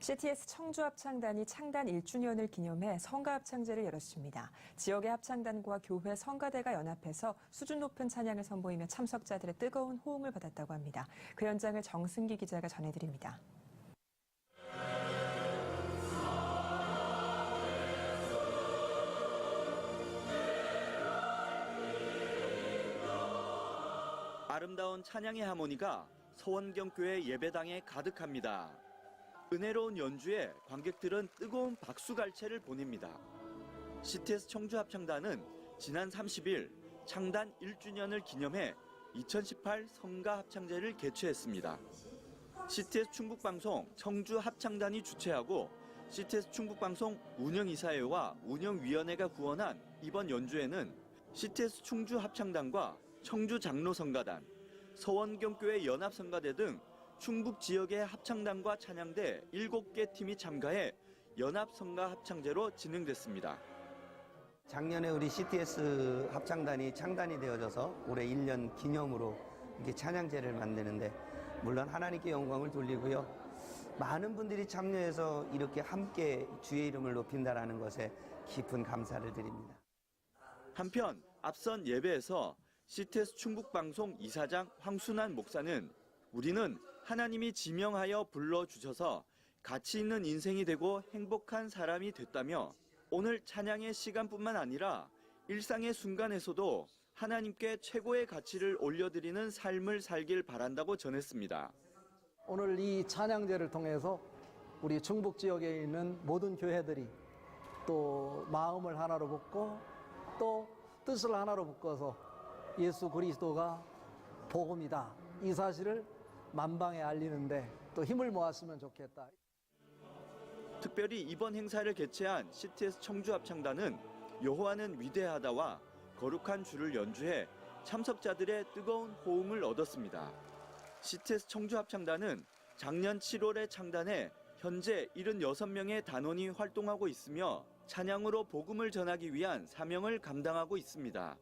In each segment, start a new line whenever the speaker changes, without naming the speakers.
CTS 청주 합창단이 창단 1주년을 기념해 성가 합창제를 열었습니다. 지역의 합창단과 교회 성가대가 연합해서 수준 높은 찬양을 선보이며 참석자들의 뜨거운 호응을 받았다고 합니다. 그 현장을 정승기 기자가 전해드립니다.
아름다운 찬양의 하모니가 서원경교회 예배당에 가득합니다. 은혜로운 연주에 관객들은 뜨거운 박수갈채를 보냅니다. CTS 청주합창단은 지난 30일 창단 1주년을 기념해 2018 성가합창제를 개최했습니다. CTS 충북방송 청주합창단이 주최하고 CTS 충북방송 운영이사회와 운영위원회가 구원한 이번 연주에는 CTS 충주합창단과 청주장로성가단, 서원경교회 연합성가대 등 충북 지역의 합창단과 찬양대 7개 팀이 참가해 연합성가 합창제로 진행됐습니다.
작년에 우리 CTS 합창단이 창단이 되어져서 올해 1년 기념으로 이렇게 찬양제를 만드는데 물론 하나님께 영광을 돌리고요. 많은 분들이 참여해서 이렇게 함께 주의 이름을 높인다라는 것에 깊은 감사를 드립니다.
한편 앞선 예배에서 CTS 충북방송 이사장 황순환 목사는 우리는 하나님이 지명하여 불러주셔서 가치 있는 인생이 되고 행복한 사람이 됐다며 오늘 찬양의 시간뿐만 아니라 일상의 순간에서도 하나님께 최고의 가치를 올려드리는 삶을 살길 바란다고 전했습니다.
오늘 이 찬양제를 통해서 우리 충북 지역에 있는 모든 교회들이 또 마음을 하나로 묶고 또 뜻을 하나로 묶어서 예수 그리스도가 복음이다. 이 사실을 만방에 알리는데 또 힘을 모았으면 좋겠다.
특별히 이번 행사를 개최한 CTS 청주 합창단은 여호와는 위대하다와 거룩한 주를 연주해 참석자들의 뜨거운 호응을 얻었습니다. CTS 청주 합창단은 작년 7월에 창단해 현재 76명의 단원이 활동하고 있으며 찬양으로 복음을 전하기 위한 사명을 감당하고 있습니다.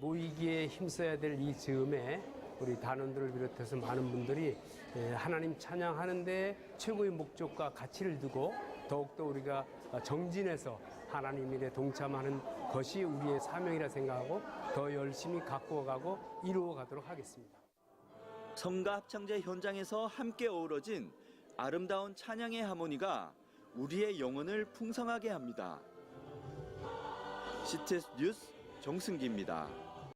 모이기에 힘써야 될 이 즈음에 우리 단원들을 비롯해서 많은 분들이 예, 하나님 찬양하는데 최고의 목적과 가치를 두고 더욱더 우리가 정진해서 하나님 일에 동참하는 것이 우리의 사명이라 생각하고 더 열심히 가꾸어가고 이루어 가도록 하겠습니다.
성가 합창제 현장에서 함께 어우러진 아름다운 찬양의 하모니가 우리의 영혼을 풍성하게 합니다. CTS 뉴스 정승기입니다.